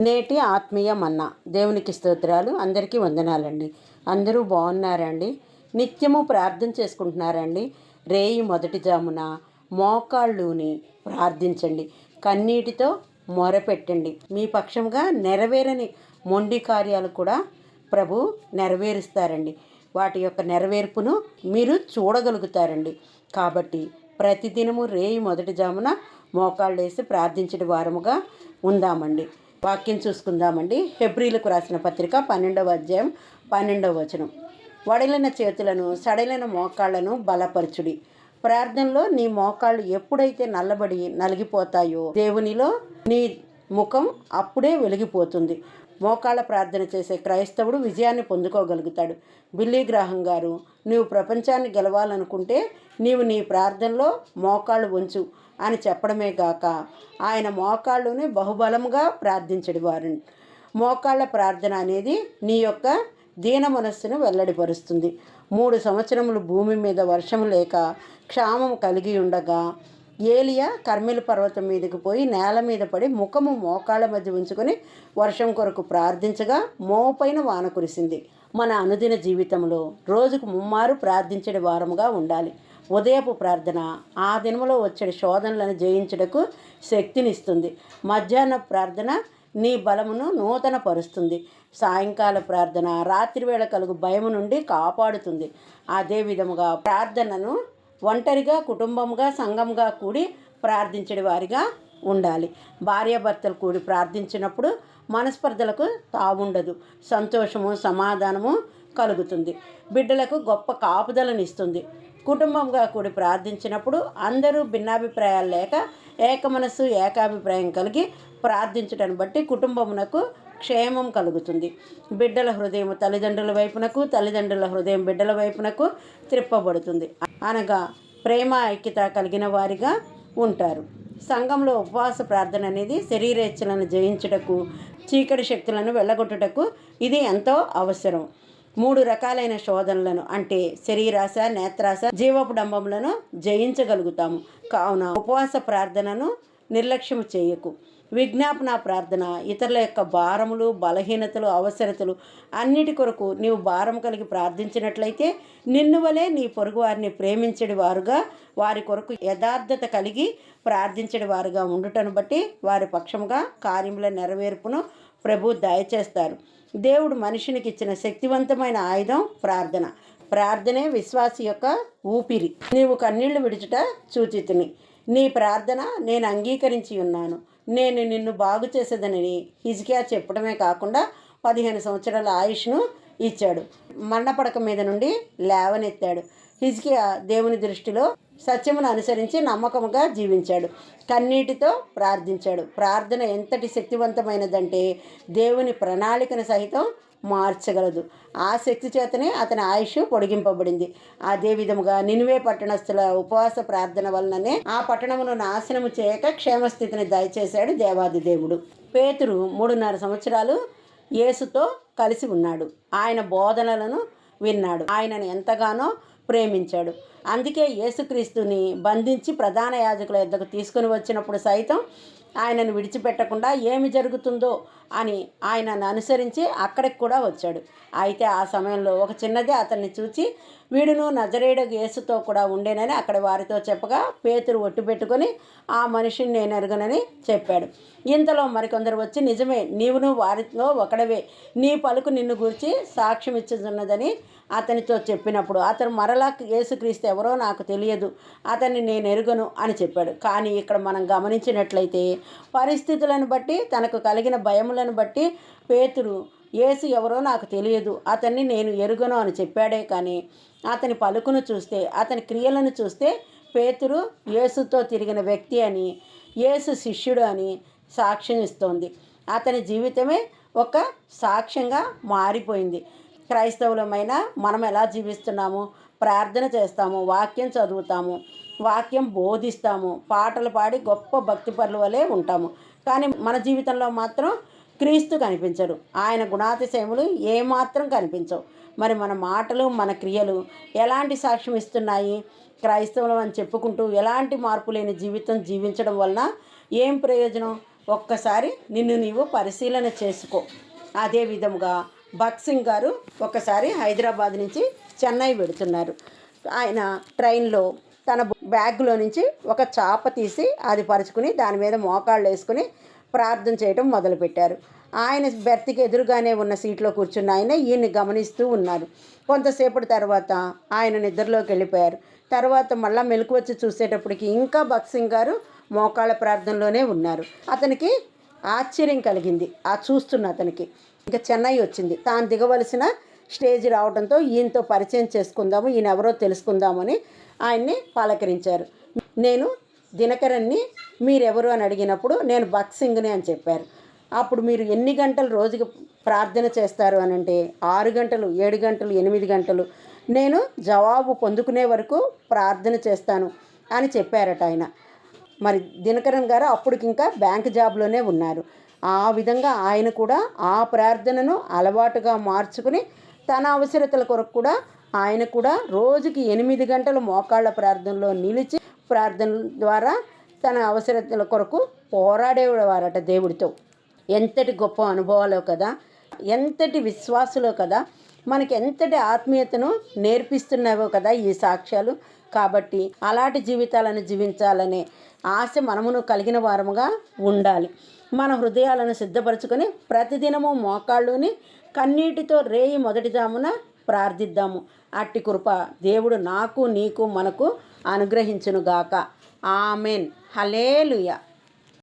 నేటి ఆత్మీయ మన్నా. దేవునికి స్తోత్రాలు. అందరికీ వందనాలండి. అందరూ బాగున్నారండి. నిత్యము ప్రార్థన చేసుకుంటున్నారండి. రేయి మొదటి జామున మోకాళ్ళుని ప్రార్థించండి. కన్నీటితో మొరపెట్టండి. మీ పక్షంగా నెరవేరని మొండి కార్యాలు కూడా ప్రభు నెరవేరుస్తారండి. వాటి యొక్క నెరవేర్పును మీరు చూడగలుగుతారండి. కాబట్టి ప్రతిదినము రేయి మొదటి జామున మోకాళ్ళు వేసి ప్రార్థించడం వారముగా ఉందామండి. వాక్యం చూసుకుందామండి. హెబ్రిలకు రాసిన పత్రిక పన్నెండవ అధ్యాయం పన్నెండవ వచనం. వడలిన చేతులను సడలిన మోకాళ్ళను బలపరచుడి. ప్రార్థనలో నీ మోకాళ్ళు ఎప్పుడైతే నల్లబడి నలిగిపోతాయో దేవునిలో నీ ముఖం అప్పుడే వెలిగిపోతుంది. మోకాళ్ళ ప్రార్థన చేసే క్రైస్తవుడు విజయాన్ని పొందుకోగలుగుతాడు. బిల్లీ గ్రాహం గారు నీవు ప్రపంచాన్ని గెలవాలనుకుంటే నీవు నీ ప్రార్థనలో మోకాళ్ళు ఉంచు అని చెప్పడమే గాక ఆయన మోకాళ్ళుని బహుబలముగా ప్రార్థించడు వారిని మోకాళ్ళ ప్రార్థన అనేది నీ యొక్క దీన మనస్సును వెల్లడిపరుస్తుంది. మూడు సంవత్సరములు భూమి మీద వర్షం లేక క్షామం కలిగి ఉండగా ఏలియా కర్మిల పర్వతం మీదకి పోయి నేల మీద పడి ముఖము మోకాళ్ళ మధ్య ఉంచుకొని వర్షం కొరకు ప్రార్థించగా మోపైన వాన కురిసింది. మన అనుదిన జీవితంలో రోజుకు ముమ్మారు ప్రార్థించే వారముగా ఉండాలి. ఉదయపు ప్రార్థన ఆ దినములో వచ్చే శోధనలను జయించుటకు శక్తినిస్తుంది. మధ్యాహ్న ప్రార్థన నీ బలమును నూతన పరుస్తుంది సాయంకాల ప్రార్థన రాత్రివేళ కలుగు భయము నుండి కాపాడుతుంది. అదే విధముగా ప్రార్థనను ఒంటరిగా కుటుంబంగా సంఘంగా కూడి ప్రార్థించే వారిగా ఉండాలి. భార్యాభర్తలు కూడి ప్రార్థించినప్పుడు మనస్పర్ధలకు తావుండదు. సంతోషము సమాధానము కలుగుతుంది. బిడ్డలకు గొప్ప కాపుదలనిస్తుంది కుటుంబంగా కూడి ప్రార్థించినప్పుడు అందరూ భిన్నాభిప్రాయాలు లేక ఏకమనస్సు ఏకాభిప్రాయం కలిగి ప్రార్థించడాన్ని బట్టి కుటుంబమునకు క్షేమం కలుగుతుంది. బిడ్డల హృదయం తల్లిదండ్రుల వైపునకు తల్లిదండ్రుల హృదయం బిడ్డల వైపునకు త్రిప్పబడుతుంది. అనగా ప్రేమ ఐక్యత కలిగిన వారిగా ఉంటారు. సంఘంలో ఉపవాస ప్రార్థన అనేది శరీరేచ్ఛలను జయించుటకు చీకటి శక్తులను వెళ్ళగొట్టుటకు ఇది ఎంతో అవసరం. మూడు రకాలైన శోధనలను అంటే శరీరాశ నేత్రాశ జీవపుడంబములను జయించగలుగుతాము. కావున ఉపవాస ప్రార్థనను నిర్లక్ష్యం చేయకు. విజ్ఞాపన ప్రార్థన ఇతరుల యొక్క భారములు బలహీనతలు అవసరతలు అన్నిటి కొరకు నీవు భారం కలిగి ప్రార్థించినట్లయితే నిన్ను వలె నీ పొరుగు వారిని ప్రేమించడి వారుగా వారి కొరకు యథార్థత కలిగి ప్రార్థించడి వారుగా ఉండుటను బట్టి వారి పక్షముగా కార్యముల నెరవేర్పును ప్రభు దయచేస్తారు. దేవుడు మనిషినికి ఇచ్చిన శక్తివంతమైన ఆయుధం ప్రార్థన. ప్రార్థనే విశ్వాసి యొక్క ఊపిరి. నీవు కన్నీళ్ళు విడుచుట సూచితుని. నీ ప్రార్థన నేను అంగీకరించి ఉన్నాను. నేను నిన్ను బాగు చేసేదనని హిజ్కియా చెప్పడమే కాకుండా పదిహేను సంవత్సరాల ఆయుష్ను ఇచ్చాడు. మరణపడక మీద నుండి లేవనెత్తాడు. హిజ్కియా దేవుని దృష్టిలో సత్యమును అనుసరించి నమ్మకముగా జీవించాడు. కన్నీటితో ప్రార్థించాడు. ప్రార్థన ఎంతటి శక్తివంతమైనదంటే దేవుని ప్రణాళికను సహితం మార్చగలదు. ఆ శక్తి చేతనే అతని ఆయుష్ పొడిగింపబడింది. అదే విధముగా నినువే పట్టణస్థుల ఉపవాస ప్రార్థన వలననే ఆ పట్టణమును నాశనము చేయక క్షేమస్థితిని దయచేశాడు దేవాది దేవుడు. పేతురు మూడున్నర సంవత్సరాలు యేసుతో కలిసి ఉన్నాడు. ఆయన బోధనలను విన్నాడు. ఆయనను ఎంతగానో ప్రేమించాడు. అందుకే యేసుక్రీస్తుని బంధించి ప్రధాన యాజకుల యొద్దకు తీసుకుని వచ్చినప్పుడు సైతం ఆయనను విడిచిపెట్టకుండా ఏమి జరుగుతుందో అని ఆయనను అనుసరించి అక్కడికి కూడా వచ్చాడు. అయితే ఆ సమయంలో ఒక చిన్నది అతన్ని చూచి వీడును నజరేడు యేసుతో కూడా ఉండేనని అక్కడ వారితో చెప్పగా పేతురు ఒట్టు పెట్టుకొని ఆ మనిషిని నేను ఎరుగనని చెప్పాడు. ఇంతలో మరికొందరు వచ్చి నిజమే నీవును వారితో ఒకడవే. నీ పలుకు నిన్ను గురించి సాక్ష్యం ఇచ్చుతున్నదని అతనితో చెప్పినప్పుడు అతను మరలా యేసుక్రీస్తు ఎవరో నాకు తెలియదు అతన్ని నేను ఎరుగను అని చెప్పాడు. కానీ ఇక్కడ మనం గమనించినట్లయితే పరిస్థితులను బట్టి తనకు కలిగిన భయములను బట్టి పేతురు యేసు ఎవరో నాకు తెలియదు. అతన్ని నేను ఎరుగను అని చెప్పాడే. కానీ అతని పలుకును చూస్తే అతని క్రియలను చూస్తే పేతురు యేసుతో తిరిగిన వ్యక్తి అని యేసు శిష్యుడు అని సాక్ష్యం ఇస్తోంది. అతని జీవితమే ఒక సాక్ష్యంగా మారిపోయింది. క్రైస్తవులమైన మనం ఎలా జీవిస్తున్నాము? ప్రార్థన చేస్తాము వాక్యం చదువుతాము వాక్యం బోధిస్తాము. పాటలు పాడి గొప్ప భక్తి పనుల వలె ఉంటాము. కానీ మన జీవితంలో మాత్రం క్రీస్తు కనిపించరు ఆయన గుణాతిశయములు ఏమాత్రం కనిపించవు. మరి మన మాటలు మన క్రియలు ఎలాంటి సాక్ష్యం ఇస్తున్నాయి? క్రైస్తవులం అని చెప్పుకుంటూ ఎలాంటి మార్పు లేని జీవితం జీవించడం వలన ఏం ప్రయోజనం? ఒక్కసారి నిన్ను నీవు పరిశీలన చేసుకో. అదే విధముగా భక్సింగ్ గారు ఒకసారి హైదరాబాద్ నుంచి చెన్నై వెడుతున్నారు ఆయన ట్రైన్లో తన బ్యాగ్లో నుంచి ఒక చాప తీసి అది పరుచుకుని దాని మీద మోకాళ్ళు వేసుకుని ప్రార్థన చేయడం మొదలుపెట్టారు. ఆయన బెర్త్కి ఎదురుగానే ఉన్న సీట్లో కూర్చున్న ఆయన ఈయన్ని గమనిస్తూ ఉన్నారు. కొంతసేపటి తర్వాత ఆయన నిద్రలోకి వెళ్ళిపోయారు. తర్వాత మళ్ళా మెలకు వచ్చి చూసేటప్పటికి ఇంకా భక్సింగ్ గారు మోకాళ్ళ ప్రార్థనలోనే ఉన్నారు. అతనికి ఆశ్చర్యం కలిగింది. ఆ చూస్తున్న అతనికి ఇంకా చెన్నై వచ్చింది. తాను దిగవలసిన స్టేజ్ రావడంతో ఈయనతో పరిచయం చేసుకుందాము ఈయన ఎవరో తెలుసుకుందామని ఆయన్ని పలకరించారు. నేను దినకరన్ని మీరెవరు అని అడిగినప్పుడు నేను బక్సింగ్ని అని చెప్పారు. అప్పుడు మీరు ఎన్ని గంటలు రోజుకి ప్రార్థన చేస్తారు అని అంటే ఆరు గంటలు ఏడు గంటలు ఎనిమిది గంటలు. నేను జవాబు పొందుకునే వరకు ప్రార్థన చేస్తాను అని చెప్పారట ఆయన. మరి దినకరన్ గారు అప్పటికి ఇంకా బ్యాంక్ జాబ్లోనే ఉన్నారు. ఆ విధంగా ఆయన కూడా ఆ ప్రార్థనను అలవాటుగా మార్చుకుని తన అవసరతల కొరకు కూడా ఆయన కూడా రోజుకి ఎనిమిది గంటలు మోకాళ్ళ ప్రార్థనలో నిలిచి ప్రార్థన ద్వారా తన అవసరతల కొరకు పోరాడేవారట దేవుడితో. ఎంతటి గొప్ప అనుభవాలో కదా ఎంతటి విశ్వాసులో కదా మనకి ఎంతటి ఆత్మీయతను నేర్పిస్తున్నావో కదా ఈ సాక్ష్యాలు. కాబట్టి అలాంటి జీవితాలను జీవించాలనే ఆశ మనమును కలిగిన వారముగా ఉండాలి. మన హృదయాలను సిద్ధపరచుకొని ప్రతిదినము మోకాళ్ళుని కన్నీటితో రేయి మొదటి జామున ప్రార్థిద్దాము. అట్టి కృప దేవుడు నాకు నీకు మనకు అనుగ్రహించునుగాక. ఆమెన్. హలేలుయ